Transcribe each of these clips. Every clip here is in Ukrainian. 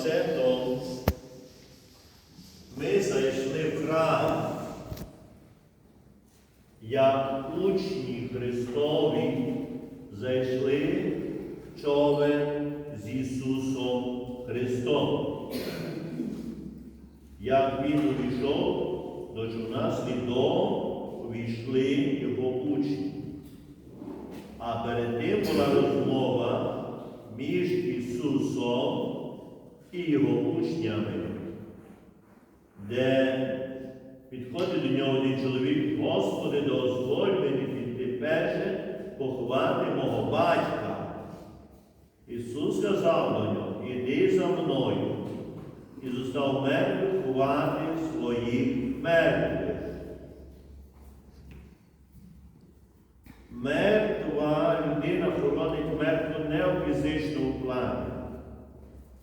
акцентом ми зайшли в храм як учні Христові зайшли в човен з Ісусом Христом. Як Він увійшов до човна слідом, увійшли його учні. А перед тим була розмова між Ісусом і його учнями, де підходить до нього один чоловік, Господи, дозволь мені піти перше поховати мого батька. Ісус сказав до нього, іди за мною і зостав мертвих ховати своїх мертвих. Мертва людина хоронить мертву не в фізичному плані.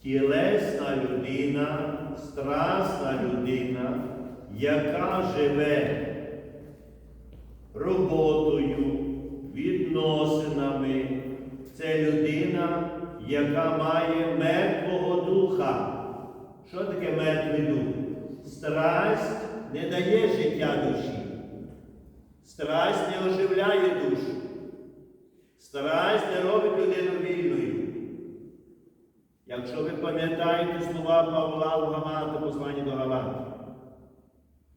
Тілесна людина, страсна людина, яка живе роботою, відносинами. Це людина, яка має мертвого духа. Що таке мертвий дух? Страсть не дає життя душі. Страсть не оживляє душу. Страсть не робить людину вільною. Якщо ви пам'ятаєте слова Павла в Галата, посланні до Галатів,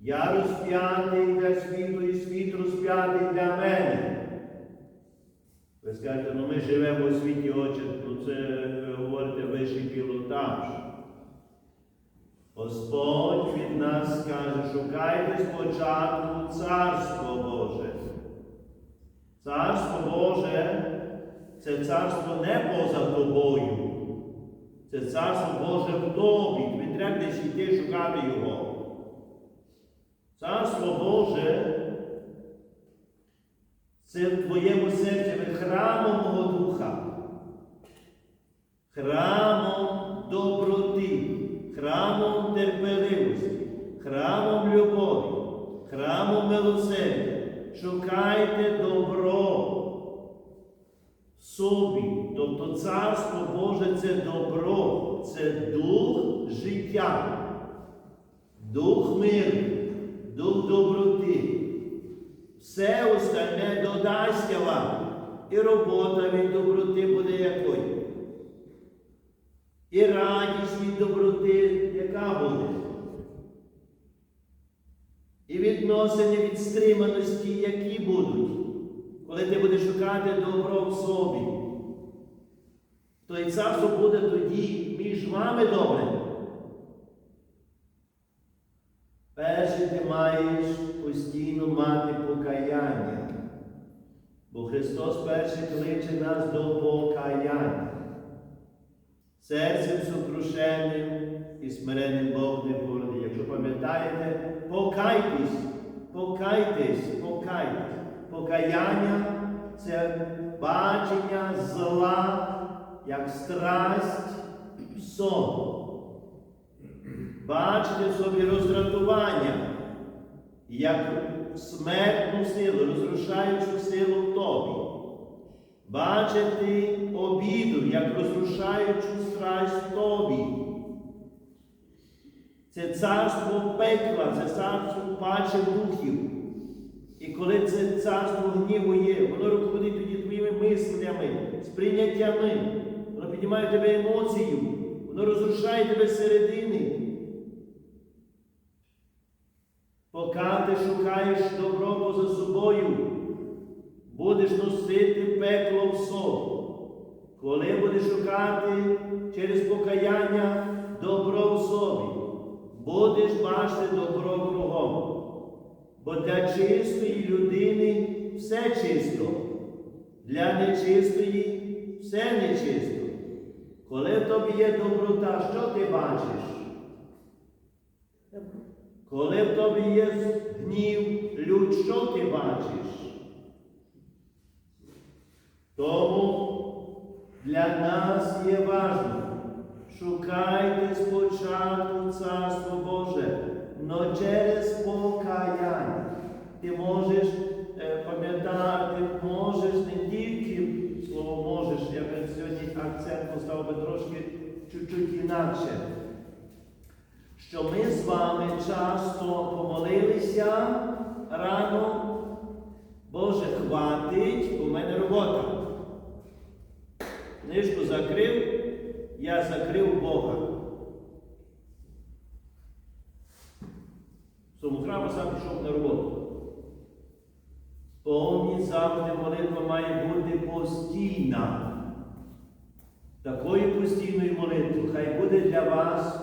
я розп'ятий для світу і світ розп'ятий для мене. Ви скажете, ну ми живемо у світі очі, ну це ви говорите вищий пілотаж. Господь від нас каже, шукайте спочатку Царство Боже. Царство Боже це царство не поза тобою. Це царство Боже в тобі. Тобі треба десь йти шукати Його. Царство Боже це в твоєму серці ви храмом мого Духа, храмом доброти, храмом терпеливості, храмом любові, храмом милосердя. Шукайте добро собі. Тобто Царство Боже це добро, це дух життя, дух миру, дух доброти. Все остальне додасться вам. І робота від доброти буде якою. І радість від доброти, яка буде. І відносини від стриманості, які будуть, коли ти будеш шукати добро в собі. То і царство буде тоді між вами добре. Перше ти маєш постійно мати покаяння. Бо Христос перший кличе нас до покаяння. Серцем сокрушеним і смиренним Бог не породить. Якщо пам'ятаєте, покайтесь, покайтесь, покайтесь. Покаяння це бачення зла, як страсть, сон. Бачити собі роздратування, як смертну силу, розрушаючу силу в тобі. Бачити обіду, як розрушаючу страсть в тобі. Це царство пекла, це царство паче духів. Коли це царство гніву є, воно руководить тоді твоїми мислями, сприйняттями, воно піднімає тебе емоцію, воно розрушає тебе зсередини. Поки ти шукаєш добро поза собою, будеш носити пекло в собі. Коли будеш шукати через покаяння добро в собі, будеш бачити добро кругом. Бо для чистої людини все чисто, для нечистої все нечисто. Коли в тобі є доброта, що ти бачиш? Коли в тобі є гнів, люд, що ти бачиш? Тому для нас є важливо. Шукайте спочатку Царство Боже, но через покаяння. Чуть-чуть інакше. Що ми з вами часто помолилися рано, Боже, хватить, в мене робота. Книжку закрив, я закрив Бога. Храму сам пішов на роботу. Повні завжди молитва має бути постійна. Такою постійною буде для вас,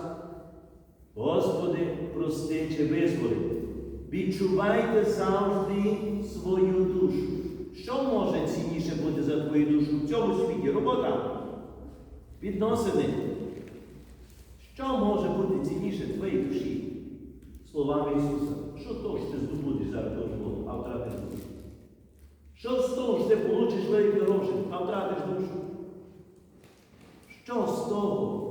Господи, прости чи визволи. Відчувайте завжди свою душу. Що може цінніше бути за твою душу в цьому світі? Робота, відносини. Що може бути цінніше твоїй душі? Словами Ісуса. Що то, що ти здобудеш зараз того а втратиш душу? Що з того, що ти получиш великі гроші, а втратиш душу? Що з того,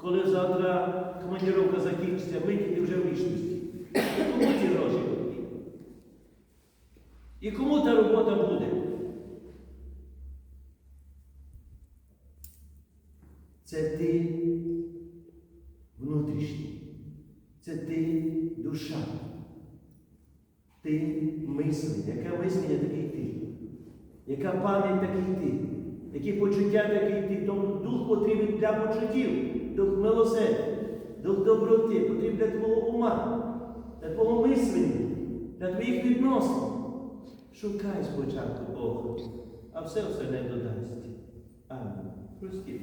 коли завтра командіровка закінчиться, ми тільки вже в вічності? Кому ці гроші? І кому та робота буде? Це ти внутрішній. Це ти душа. Ти мислення. Яке мислення такий ти? Яка пам'ять такий ти? Які почуття такий ти? Тому дух потрібен для почуттів, дух милосердя, дух доброти, потрібен для твого ума, для твого мислення, для твоїх відносин. Шукай спочатку Бога, а все все не додасть. Амінь. Прості.